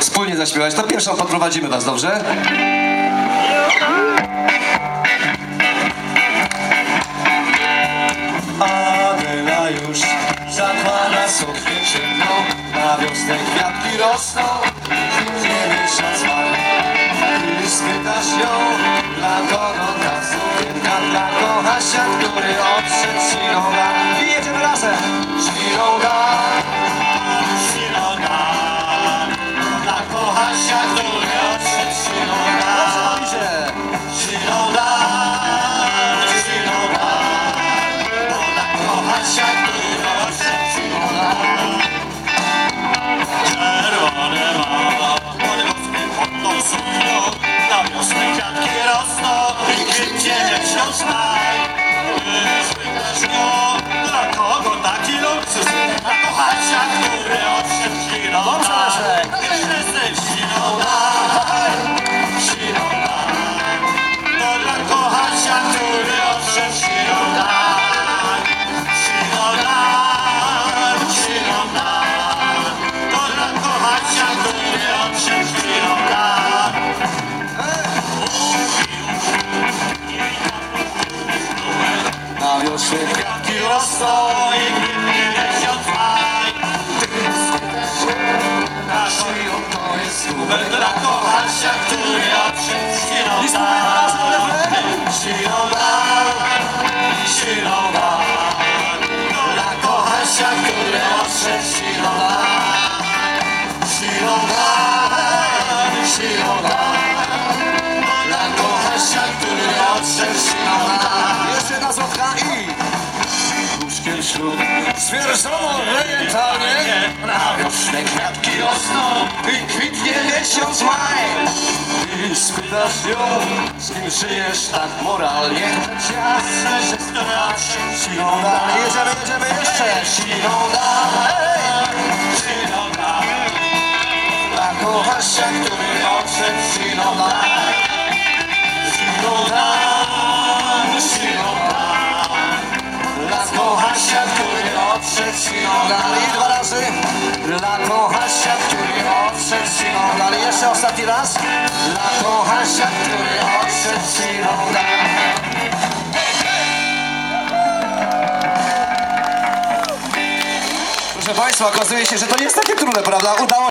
wspólnie zaśpiewać. To pierwszą podprowadzimy was, dobrze? Adela już zakłada sobie ciemno Na wiosnę kwiatki rosną Wiosnę Kwiatki rosną i kwitnie miesiąc maj Na szyją to jest numer dla kochacia, który odszedł siną Siną Siną ślub Stwierdzono orientalnie Na wiosnę kwiatki rosną I kwitnie miesiąc maj. I spytasz ją Z kim żyjesz tak moralnie. Jasne, że stojacie Siną dalej Jedziemy, jedziemy jeszcze. Siną dalej Siną Dla kochasia, który odszedł Siną Który odszedł Siną dalej I dwa razy. Dla kochasia, który odszedł Siną dalej Jeszcze ostatni raz. Dla kochasia, który odszedł Proszę Państwa, okazuje się, że to nie jest takie trudne, prawda? Udało